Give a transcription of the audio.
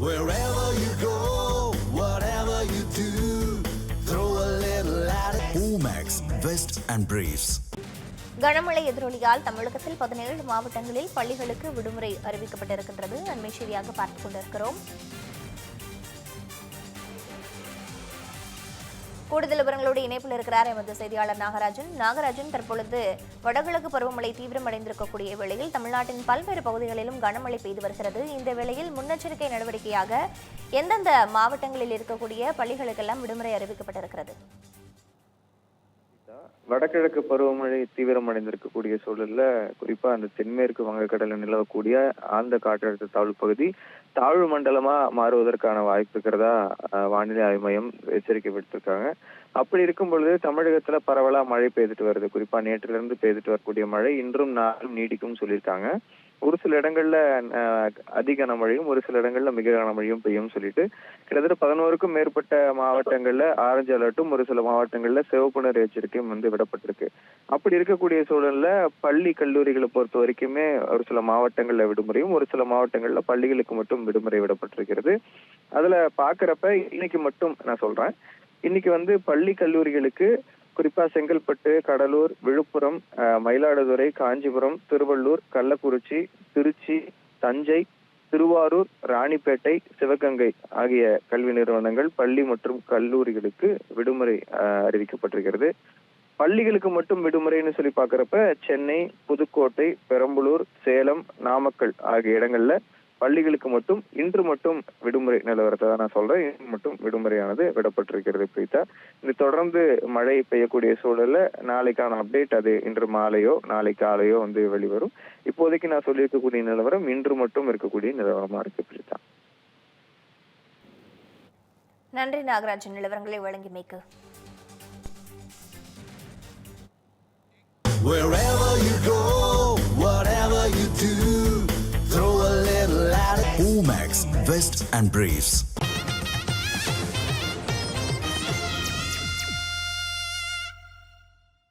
Wherever you go, whatever you do, throw a little at it. Omax, Vest and Briefs. கனமழை எதிரொலியால் தமிழகத்தில் பதினேழு மாவட்டங்களில் பள்ளிகளுக்கு விடுமுறை அறிவிக்கப்பட்டிருக்கின்றது அண்மை செய்தியாக பார்த்துக் கொண்டிருக்கிறோம் கூடுதல் விவரங்களோடு இணைப்பில் இருக்கிறார் எமது செய்தியாளர் நாகராஜன். நாகராஜன் தற்பொழுது வடகிழக்கு பருவமழை தீவிரமடைந்திருக்கக்கூடிய வேளையில் தமிழ்நாட்டின் பல்வேறு பகுதிகளிலும் கனமழை பெய்து வருகிறது. இந்த வேளையில் முன்னெச்சரிக்கை நடவடிக்கையாக எந்தெந்த மாவட்டங்களில் இருக்கக்கூடிய பள்ளிகளுக்கெல்லாம் விடுமுறை அறிவிக்கப்பட்டிருக்கிறது. வடகிழக்கு பருவமழை தீவிரமடைந்திருக்கக்கூடிய சூழல்ல குறிப்பா அந்த தென்மேற்கு வங்கக்கடல நிலவக்கூடிய ஆழ்ந்த காற்றழுத்த தாழ்வு பகுதி தாழ்வு மண்டலமா மாறுவதற்கான வாய்ப்பு இருக்கிறதா அஹ், வானிலை ஆய்வு மையம் எச்சரிக்கை விடுத்திருக்காங்க. அப்படி இருக்கும் பொழுது தமிழகத்துல பரவலா மழை பெய்துட்டு வருது. குறிப்பா நேற்றிலிருந்து இருந்து பெய்துட்டு வரக்கூடிய மழை இன்றும் நாளும் நீடிக்கும் சொல்லியிருக்காங்க. ஒரு சில இடங்கள்ல அதிக கனமழையும் ஒரு சில இடங்கள்ல மிக கனமழையும் பெய்யும் சொல்லிட்டு கிட்டத்தட்ட பதினோருக்கும் மேற்பட்ட மாவட்டங்கள்ல ஆரஞ்சு அலர்ட்டும் ஒரு சில மாவட்டங்கள்ல சிவப்பு நிற எச்சரிக்கையும் வந்து விடப்பட்டிருக்கு. அப்படி இருக்கக்கூடிய சூழல்ல பள்ளி கல்லூரிகளை பொறுத்த வரைக்குமே ஒரு சில மாவட்டங்கள்ல விடுமுறையும் ஒரு சில மாவட்டங்கள்ல பள்ளிகளுக்கு மட்டும் விடுமுறை விடப்பட்டிருக்கிறது. அதுல பாக்குறப்ப இன்னைக்கு மட்டும் நான் சொல்றேன். இன்னைக்கு வந்து பள்ளி கல்லூரிகளுக்கு குறிப்பா செங்கல்பட்டு கடலூர் விழுப்புரம் மயிலாடுதுறை காஞ்சிபுரம் திருவள்ளூர் கள்ளக்குறிச்சி திருச்சி தஞ்சை திருவாரூர் ராணிப்பேட்டை சிவகங்கை ஆகிய கல்வி நிறுவனங்கள் பள்ளி மற்றும் கல்லூரிகளுக்கு விடுமுறை அறிவிக்கப்பட்டிருக்கிறது. பள்ளிகளுக்கு மட்டும் விடுமுறைன்னு சொல்லி பாக்குறப்ப சென்னை புதுக்கோட்டை பெரம்பலூர் சேலம் நாமக்கல் ஆகிய இடங்கள்ல பள்ளிகளுக்கு மட்டும் இன்று மட்டும் விடுமுறை நிலவரத்தை தான் நான் சொல்றேன். இன்று மட்டும் விடுமுறையானது விடப்பட்டிருக்கிறது பிரீதா இது தொடர்ந்து மழை பெய்யக்கூடிய சூழல்ல நாளைக்கான அப்டேட் அது இன்று மாலையோ நாளை காலையோ வந்து வெளிவரும். இப்போதைக்கு நான் சொல்லியிருக்கக்கூடிய நிலவரம் இன்று மட்டும் இருக்கக்கூடிய நிலவரமா இருக்கு பிரீதா நன்றி நாகராஜன். நிலவரங்களை வழங்கிமைக்கு Wherever Cool Max, Vest and Briefs.